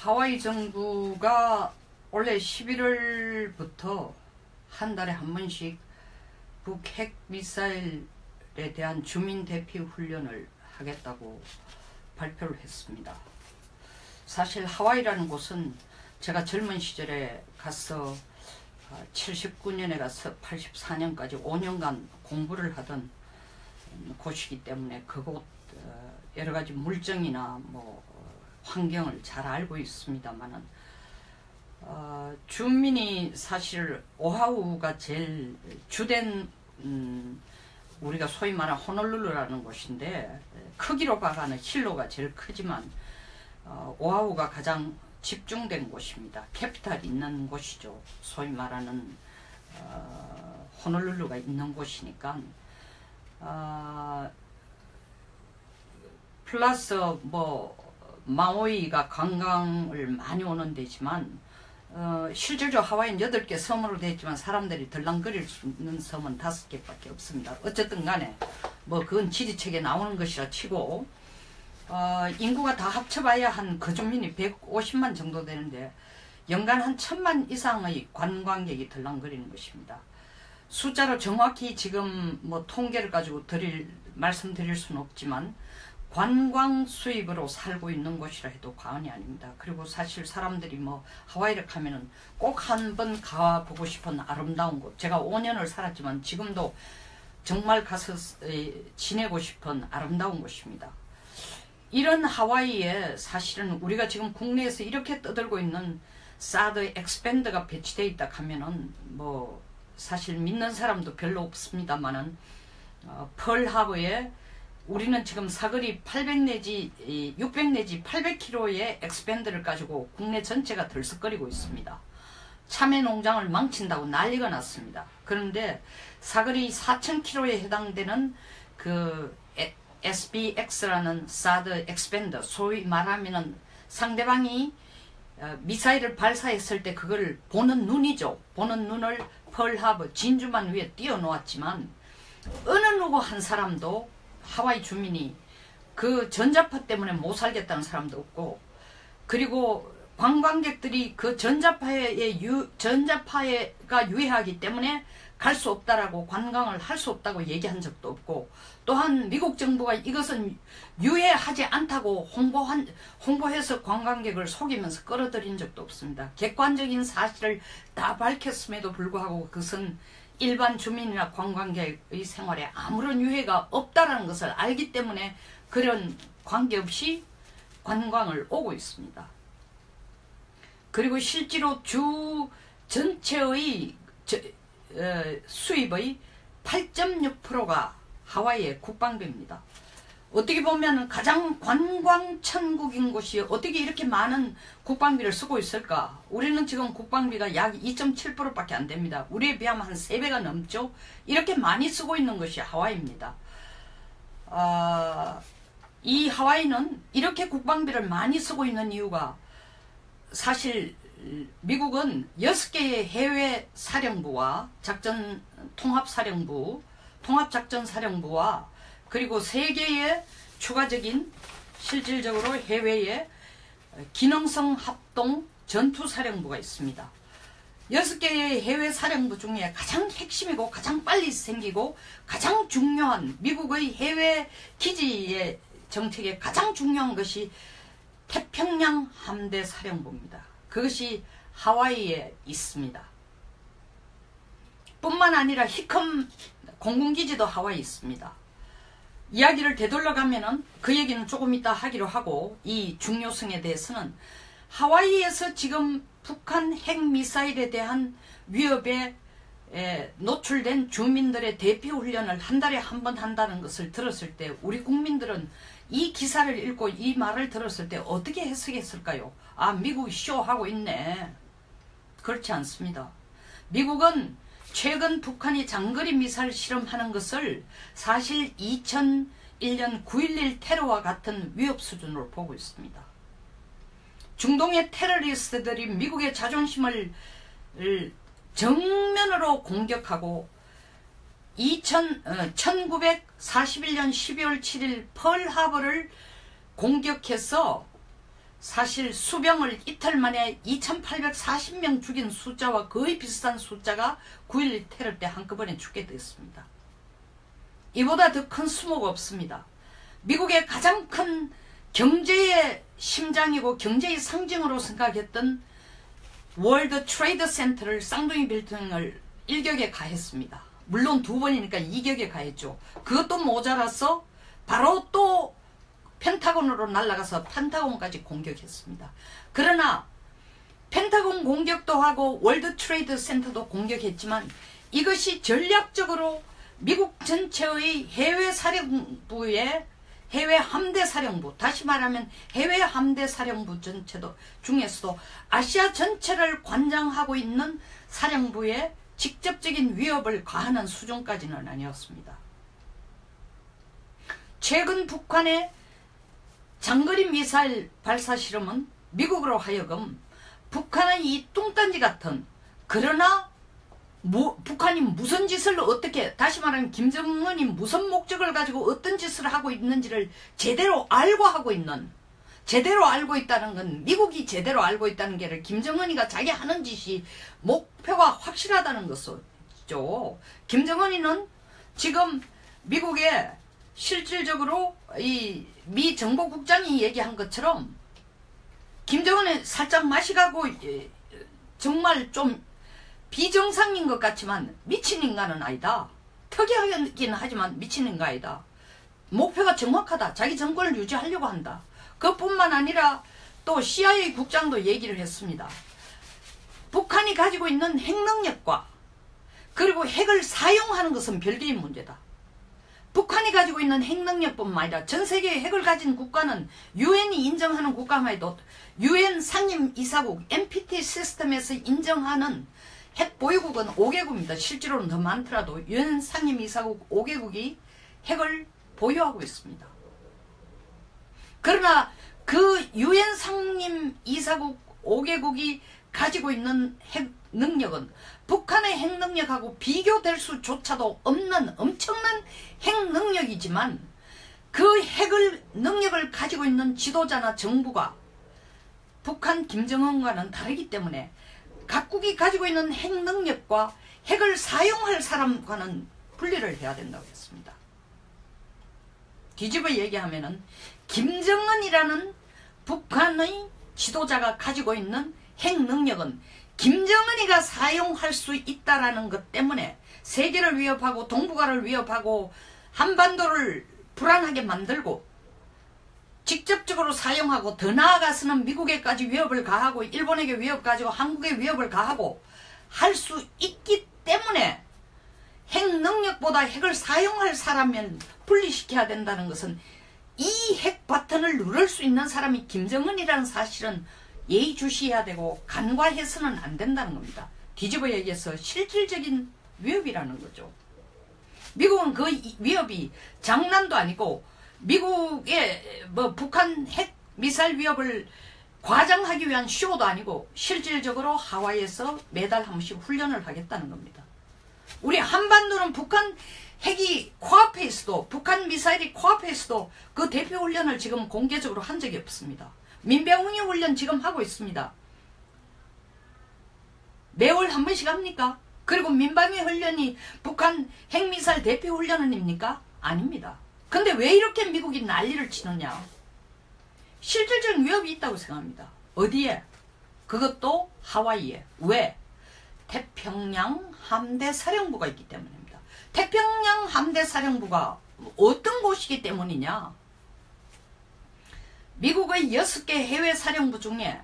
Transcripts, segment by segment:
하와이 정부가 올해 11월부터 한 달에 한 번씩 북핵 미사일에 대한 주민 대피 훈련을 하겠다고 발표를 했습니다. 사실 하와이라는 곳은 제가 젊은 시절에 가서 79년에 어, 가서 84년까지 5년간 공부를 하던 곳이기 때문에 그곳 어, 여러 가지 물정이나 뭐 환경을 잘 알고 있습니다만은 어, 주민이 사실 오하우가 제일 주된 음, 우리가 소위 말하는 호놀룰루라는 곳인데 크기로 봐가는 힐로가 제일 크지만 어, 오하우가 가장 집중된 곳입니다. 캐피탈이 있는 곳이죠. 소위 말하는 어, 호놀룰루가 있는 곳이니까 어, 플러스 뭐 마오이가 관광을 많이 오는 데지만 어, 실질적으로 하와이는 8개 섬으로 되어 있지만 사람들이 덜랑거릴 수 있는 섬은 5개밖에 없습니다. 어쨌든 간에 뭐 그건 지리책에 나오는 것이라 치고 어, 인구가 다 합쳐봐야 한 거주민이 150만 정도 되는데 연간 한 천만 이상의 관광객이 덜랑거리는 것입니다. 숫자로 정확히 지금 뭐 통계를 가지고 드릴 말씀드릴 수는 없지만 관광 수입으로 살고 있는 곳이라 해도 과언이 아닙니다. 그리고 사실 사람들이 뭐 하와이를 가면은 꼭 한 번 가보고 싶은 아름다운 곳. 제가 5년을 살았지만 지금도 정말 가서 지내고 싶은 아름다운 곳입니다. 이런 하와이에 사실은 우리가 지금 국내에서 이렇게 떠들고 있는 사드 엑스밴드가 배치되어 있다 하면은 뭐 사실 믿는 사람도 별로 없습니다만은 어, 펄하브에 우리는 지금 사거리 800 내지 600 내지 800km의 엑스밴드를 가지고 국내 전체가 들썩거리고 있습니다. 참외 농장을 망친다고 난리가 났습니다. 그런데 사거리 4000km에 해당되는 그 SBX라는 사드 엑스밴드 소위 말하면은 상대방이 어, 미사일을 발사했을 때 그걸 보는 눈이죠. 보는 눈을 펄하브 진주만 위에 띄워놓았지만 어느 누구 한 사람도 하와이 주민이 그 전자파 때문에 못 살겠다는 사람도 없고 그리고 관광객들이 그 전자파에 유, 전자파가 유해하기 때문에 갈 수 없다라고 관광을 할 수 없다고 얘기한 적도 없고 또한 미국 정부가 이것은 유해하지 않다고 홍보한 홍보해서 관광객을 속이면서 끌어들인 적도 없습니다. 객관적인 사실을 다 밝혔음에도 불구하고 그것은 일반 주민이나 관광객의 생활에 아무런 유해가 없다는 것을 알기 때문에 그런 관계없이 관광을 오고 있습니다. 그리고 실제로 주 전체의 저, 어, 수입의 8.6%가 하와이의 국방비입니다. 어떻게 보면 가장 관광 천국인 곳이 어떻게 이렇게 많은 국방비를 쓰고 있을까? 우리는 지금 국방비가 약 2.7%밖에 안 됩니다. 우리에 비하면 한 3배가 넘죠? 이렇게 많이 쓰고 있는 것이 하와이입니다. 어, 이 하와이는 이렇게 국방비를 많이 쓰고 있는 이유가 사실 미국은 6개의 해외 사령부와 작전 통합사령부, 통합작전사령부와 그리고 세계의 추가적인 실질적으로 해외에 기능성 합동 전투사령부가 있습니다. 여섯 개의 해외 사령부 중에 가장 핵심이고 가장 빨리 생기고 가장 중요한 미국의 해외 기지의 정책에 가장 중요한 것이 태평양 함대 사령부입니다. 그것이 하와이에 있습니다. 뿐만 아니라 히컴 공군기지도 하와이에 있습니다. 이야기를 되돌려 가면은 그 얘기는 조금 이따 하기로 하고 이 중요성에 대해서는 하와이에서 지금 북한 핵미사일에 대한 위협에 노출된 주민들의 대피 훈련을 한 달에 한 번 한다는 것을 들었을 때 우리 국민들은 이 기사를 읽고 이 말을 들었을 때 어떻게 해석했을까요? 아 미국이 쇼하고 있네. 그렇지 않습니다. 미국은 최근 북한이 장거리 미사일 실험하는 것을 사실 2001년 9.11 테러와 같은 위협 수준으로 보고 있습니다. 중동의 테러리스트들이 미국의 자존심을 정면으로 공격하고 2000, 어, 1941년 12월 7일 펄하버를 공격해서 사실 수병을 이틀 만에 2840명 죽인 숫자와 거의 비슷한 숫자가 9.11 테러 때 한꺼번에 죽게 되었습니다. 이보다 더 큰 수모가 없습니다. 미국의 가장 큰 경제의 심장이고 경제의 상징으로 생각했던 월드 트레이드 센터를 쌍둥이 빌딩을 일격에 가했습니다. 물론 두 번이니까 이격에 가했죠. 그것도 모자라서 바로 또 펜타곤으로 날아가서 펜타곤까지 공격했습니다. 그러나 펜타곤 공격도 하고 월드 트레이드 센터도 공격했지만 이것이 전략적으로 미국 전체의 해외 사령부의 해외 함대 사령부 다시 말하면 해외 함대 사령부 전체도 중에서도 아시아 전체를 관장하고 있는 사령부에 직접적인 위협을 가하는 수준까지는 아니었습니다. 최근 북한의 장거리 미사일 발사 실험은 미국으로 하여금 북한의 이 뚱딴지 같은 그러나 뭐, 북한이 무슨 짓을 어떻게 다시 말하면 김정은이 무슨 목적을 가지고 어떤 짓을 하고 있는지를 제대로 알고 하고 있는 제대로 알고 있다는 건 미국이 제대로 알고 있다는 게 김정은이가 자기 하는 짓이 목표가 확실하다는 것이죠. 김정은이는 지금 미국에 실질적으로 이 미 정보국장이 얘기한 것처럼 김정은이 살짝 마시가고 정말 좀 비정상인 것 같지만 미친 인간은 아니다. 특이하긴 하지만 미친 인간 아니다. 목표가 정확하다. 자기 정권을 유지하려고 한다. 그뿐만 아니라 또 CIA 국장도 얘기를 했습니다. 북한이 가지고 있는 핵 능력과 그리고 핵을 사용하는 것은 별개의 문제다. 북한이 가지고 있는 핵능력뿐만 아니라 전 세계의 핵을 가진 국가는 유엔이 인정하는 국가만 해도 유엔 상임 이사국 NPT 시스템에서 인정하는 핵 보유국은 5개국입니다. 실제로는 더 많더라도 유엔 상임 이사국 5개국이 핵을 보유하고 있습니다. 그러나 그 유엔 상임 이사국 5개국이 가지고 있는 핵 능력은 북한의 핵 능력하고 비교될 수조차도 없는 엄청난 핵 능력이지만 그 핵을 능력을 가지고 있는 지도자나 정부가 북한 김정은과는 다르기 때문에 각국이 가지고 있는 핵 능력과 핵을 사용할 사람과는 분리를 해야 된다고 했습니다. 뒤집어 얘기하면 은 김정은이라는 북한의 지도자가 가지고 있는 핵 능력은 김정은이가 사용할 수 있다라는 것 때문에 세계를 위협하고 동북아를 위협하고 한반도를 불안하게 만들고 직접적으로 사용하고 더 나아가서는 미국에까지 위협을 가하고 일본에게 위협 가지고 한국에 위협을 가하고 할 수 있기 때문에 핵 능력보다 핵을 사용할 사람면 분리시켜야 된다는 것은 이 핵 버튼을 누를 수 있는 사람이 김정은이라는 사실은 예의주시해야 되고 간과해서는 안 된다는 겁니다. 뒤집어 얘기해서 실질적인 위협이라는 거죠. 미국은 그 위협이 장난도 아니고 미국의 뭐 북한 핵 미사일 위협을 과장하기 위한 쇼도 아니고 실질적으로 하와이에서 매달 한 번씩 훈련을 하겠다는 겁니다. 우리 한반도는 북한 핵이 코앞에 있어도 북한 미사일이 코앞에 있어도 그 대표 훈련을 지금 공개적으로 한 적이 없습니다. 민병훈이 훈련 지금 하고 있습니다. 매월 한 번씩 합니까? 그리고 민방위 훈련이 북한 핵미사일 대표 훈련입니까? 아닙니다. 근데 왜 이렇게 미국이 난리를 치느냐? 실질적인 위협이 있다고 생각합니다. 어디에? 그것도 하와이에. 왜? 태평양 함대 사령부가 있기 때문입니다. 태평양 함대 사령부가 어떤 곳이기 때문이냐? 미국의 6개 해외 사령부 중에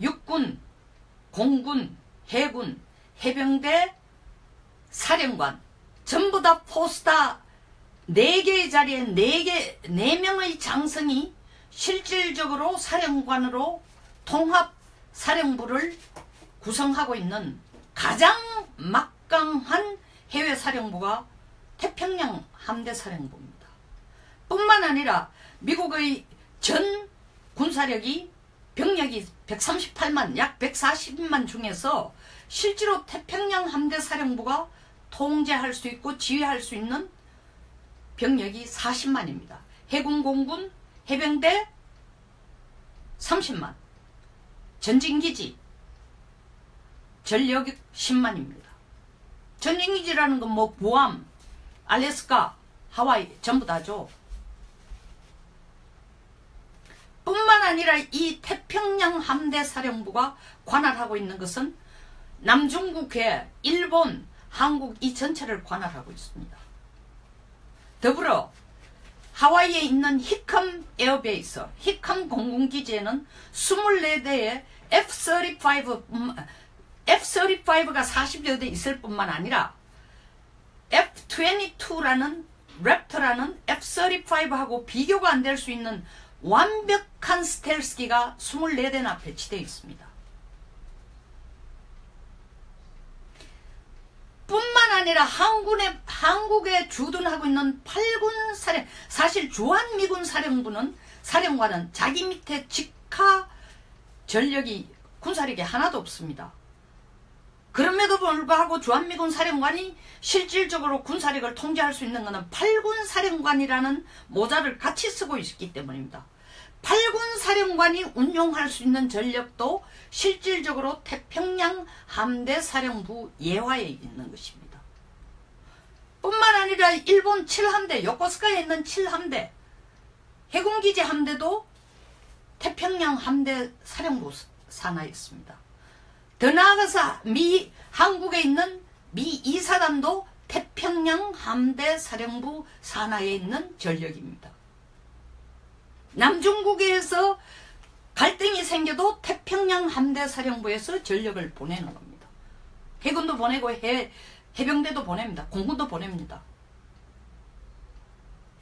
육군, 공군, 해군, 해병대, 사령관 전부 다 포스타 4개의 자리에 4개, 4명의 장성이 실질적으로 사령관으로 통합 사령부를 구성하고 있는 가장 막강한 해외 사령부가 태평양 함대 사령부입니다. 뿐만 아니라 미국의 전 군사력이 병력이 138만 약 140만 중에서 실제로 태평양 함대 사령부가 통제할 수 있고 지휘할 수 있는 병력이 40만입니다. 해군 공군 해병대 30만 전진기지 전력 10만입니다. 전진기지라는 건뭐 구암, 알래스카, 하와이 전부 다죠. 뿐만 아니라 이 태평양 함대 사령부가 관할하고 있는 것은 남중국해, 일본, 한국 이 전체를 관할하고 있습니다. 더불어 하와이에 있는 히컴 에어베이스, 히컴 공군기지에는 24대의 F-35, F-35가 40여 대 있을 뿐만 아니라 F-22라는 랩터라는 F-35하고 비교가 안 될 수 있는 완벽한 스텔스기가 24대나 배치되어 있습니다. 뿐만 아니라 한국에, 한국에 주둔하고 있는 8군 사령, 사실 주한미군 사령부는, 사령관은 자기 밑에 직하 전력이, 군사력이 하나도 없습니다. 그럼에도 불구하고 주한미군 사령관이 실질적으로 군사력을 통제할 수 있는 것은 8군 사령관이라는 모자를 같이 쓰고 있기 때문입니다. 8군 사령관이 운용할 수 있는 전력도 실질적으로 태평양 함대 사령부 예화에 있는 것입니다. 뿐만 아니라 일본 7함대, 요코스카에 있는 7함대, 해군기지 함대도 태평양 함대 사령부 산하에 있습니다. 더 나아가서 미, 한국에 있는 미 이사단도 태평양 함대 사령부 산하에 있는 전력입니다. 남중국에서 갈등이 생겨도 태평양 함대 사령부에서 전력을 보내는 겁니다. 해군도 보내고 해, 해병대도 보냅니다. 공군도 보냅니다.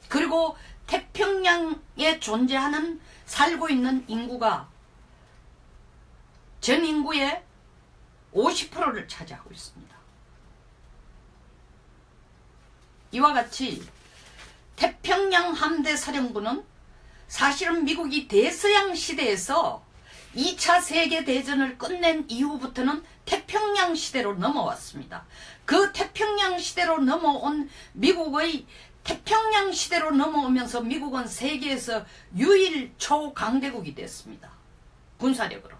그리고 태평양에 존재하는 살고 있는 인구가 전 인구의 50%를 차지하고 있습니다. 이와 같이 태평양 함대 사령부는 사실은 미국이 대서양 시대에서 2차 세계대전을 끝낸 이후부터는 태평양 시대로 넘어왔습니다. 그 태평양 시대로 넘어온 미국의 태평양 시대로 넘어오면서 미국은 세계에서 유일 초강대국이 됐습니다. 군사력으로.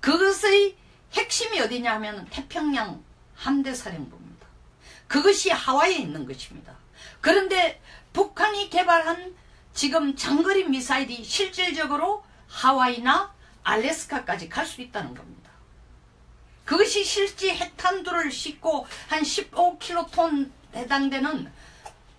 그것의 핵심이 어디냐 하면 태평양 함대 사령부입니다. 그것이 하와이에 있는 것입니다. 그런데 북한이 개발한 지금 장거리 미사일이 실질적으로 하와이나 알래스카까지 갈 수 있다는 겁니다. 그것이 실제 핵탄두를 싣고 한 15킬로톤 해당되는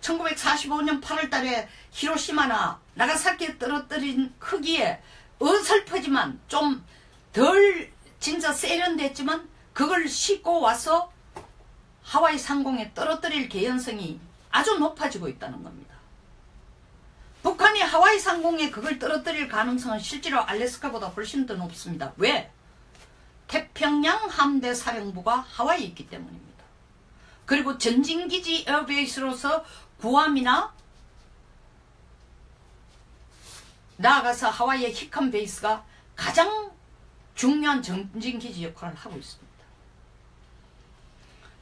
1945년 8월 달에 히로시마나 나가사키에 떨어뜨린 크기에 어설프지만 좀 덜 진짜 세련됐지만 그걸 싣고 와서 하와이 상공에 떨어뜨릴 개연성이 아주 높아지고 있다는 겁니다. 북한이 하와이 상공에 그걸 떨어뜨릴 가능성은 실제로 알래스카보다 훨씬 더 높습니다. 왜? 태평양 함대 사령부가 하와이에 있기 때문입니다. 그리고 전진기지 에어베이스로서 구암이나 나아가서 하와이의 히컨 베이스가 가장 중요한 전진기지 역할을 하고 있습니다.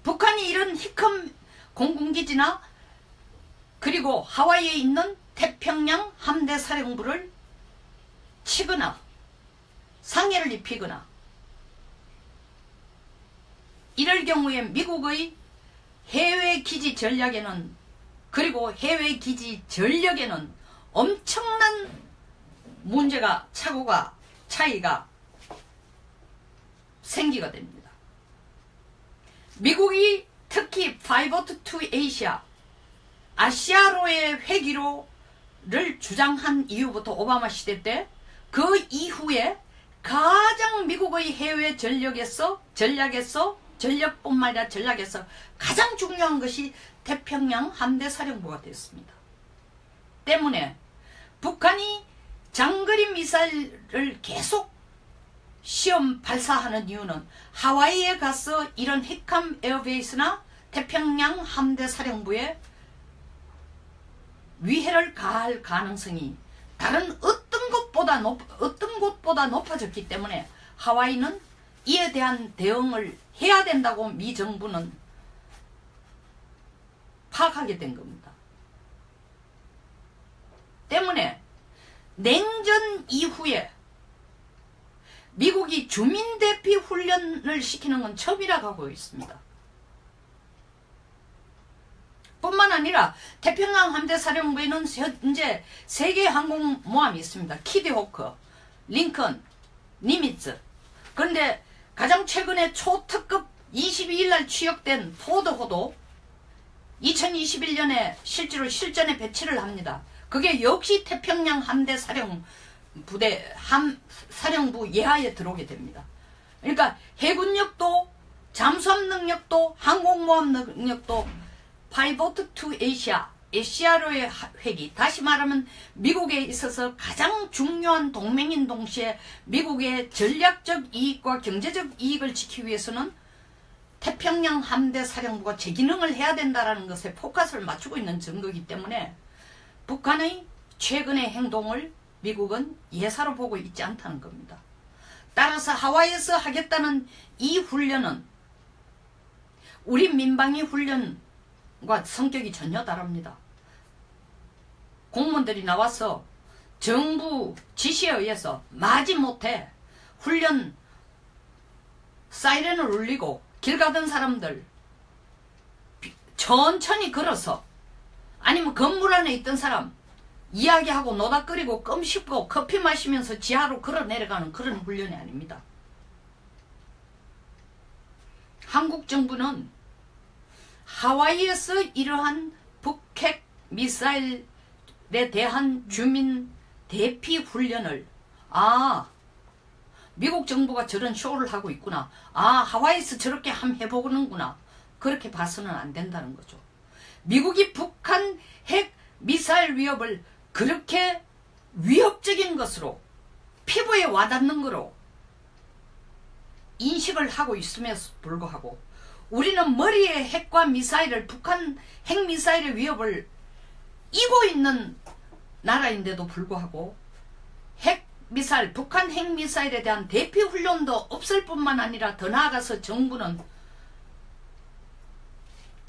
북한이 이런 히컨 공군기지나 그리고 하와이에 있는 태평양 함대 사령부를 치거나 상해를 입히거나 이럴 경우에 미국의 해외 기지 전략에는 그리고 해외 기지 전력에는 엄청난 문제가 차고가 차이가 생기가 됩니다. 미국이 특히 파이버트 투 에이시아 아시아로의 회기로를 주장한 이후부터 오바마 시대 때 그 이후에 가장 미국의 해외 전력에서 전략에서 전력뿐만 아니라 전략에서 가장 중요한 것이 태평양 함대 사령부가 됐습니다. 때문에 북한이 장거리 미사일을 계속 시험 발사하는 이유는 하와이에 가서 이런 핵함 에어베이스나 태평양 함대 사령부에 위해를 가할 가능성이 다른 어떤 것보다 높, 어떤 곳보다 높아졌기 때문에 하와이는 이에 대한 대응을 해야 된다고 미 정부는 파악하게 된 겁니다. 때문에 냉전 이후에 미국이 주민 대피 훈련을 시키는 건 처음이라고 하고 있습니다. 뿐만 아니라 태평양 함대 사령부에는 현재 세계 항공모함이 있습니다. 키디호크, 링컨, 니미츠. 그런데 가장 최근에 초특급 22일 날 취역된 포드호도 2021년에 실제로 실전에 배치를 합니다. 그게 역시 태평양 함대 사령 부대 함 사령부 예하에 들어오게 됩니다. 그러니까 해군력도 잠수함 능력도 항공모함 능력도 파이보트 투 에시아 에시아로의 회기 다시 말하면 미국에 있어서 가장 중요한 동맹인 동시에 미국의 전략적 이익과 경제적 이익을 지키기 위해서는 태평양 함대 사령부가 제 기능을 해야 된다는 것에 포커스를 맞추고 있는 증거이기 때문에 북한의 최근의 행동을 미국은 예사로 보고 있지 않다는 겁니다. 따라서 하와이에서 하겠다는 이 훈련은 우리 민방위 훈련과 성격이 전혀 다릅니다. 공무원들이 나와서 정부 지시에 의해서 마지못해 훈련 사이렌을 울리고 길 가던 사람들 천천히 걸어서 아니면 건물 안에 있던 사람 이야기하고 노닥거리고 껌 씹고 커피 마시면서 지하로 걸어 내려가는 그런 훈련이 아닙니다. 한국 정부는 하와이에서 이러한 북핵 미사일에 대한 주민 대피 훈련을 아 미국 정부가 저런 쇼를 하고 있구나 아 하와이에서 저렇게 함 해보는구나 그렇게 봐서는 안 된다는 거죠. 미국이 북한 핵 미사일 위협을 그렇게 위협적인 것으로 피부에 와닿는 거로 인식을 하고 있음에도 불구하고 우리는 머리에 핵과 미사일을 북한 핵미사일의 위협을 이고 있는 나라인데도 불구하고 핵미사일 북한 핵미사일에 대한 대피 훈련도 없을 뿐만 아니라 더 나아가서 정부는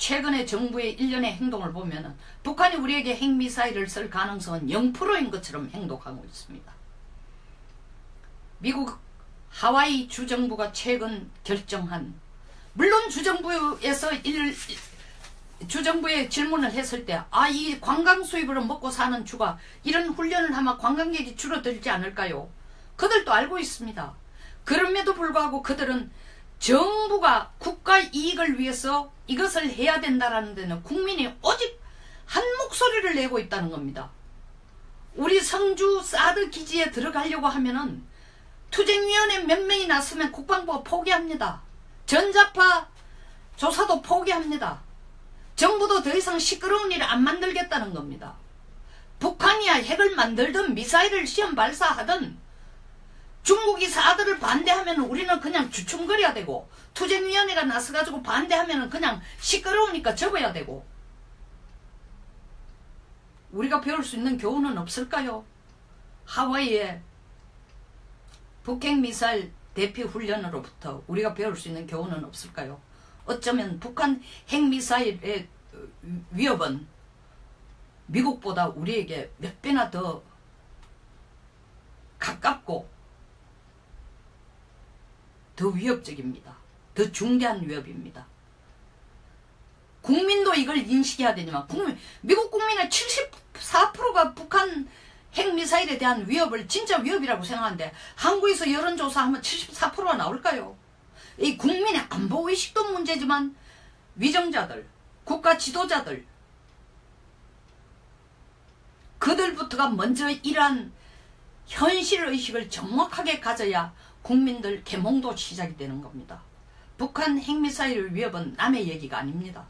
최근에 정부의 일련의 행동을 보면 북한이 우리에게 핵미사일을 쓸 가능성은 0%인 것처럼 행동하고 있습니다. 미국 하와이 주정부가 최근 결정한 물론 주정부에서 일, 주정부에 질문을 했을 때 아 이 관광 수입으로 먹고 사는 주가 이런 훈련을 하면 관광객이 줄어들지 않을까요? 그들도 알고 있습니다. 그럼에도 불구하고 그들은 정부가 국가 이익을 위해서 이것을 해야 된다라는 데는 국민이 오직 한 목소리를 내고 있다는 겁니다. 우리 성주 사드 기지에 들어가려고 하면은 투쟁위원회 몇 명이 났으면 국방부가 포기합니다. 전자파 조사도 포기합니다. 정부도 더 이상 시끄러운 일을 안 만들겠다는 겁니다. 북한이야 핵을 만들든 미사일을 시험 발사하든 중국이 사드를 반대하면 우리는 그냥 주춤거려야 되고 투쟁위원회가 나서가지고 반대하면 그냥 시끄러우니까 접어야 되고 우리가 배울 수 있는 교훈은 없을까요? 하와이의 북핵 미사일 대피 훈련으로부터 우리가 배울 수 있는 교훈은 없을까요? 어쩌면 북한 핵미사일의 위협은 미국보다 우리에게 몇 배나 더 가깝고 더 위협적입니다. 더 중대한 위협입니다. 국민도 이걸 인식해야 되지만 국민, 미국 국민의 74%가 북한 핵미사일에 대한 위협을 진짜 위협이라고 생각하는데 한국에서 여론조사하면 74%가 나올까요? 이 국민의 안보의식도 문제지만 위정자들, 국가 지도자들 그들부터가 먼저 이러한 현실의식을 정확하게 가져야 국민들 개몽도 시작이 되는 겁니다. 북한 핵미사일 위협은 남의 얘기가 아닙니다.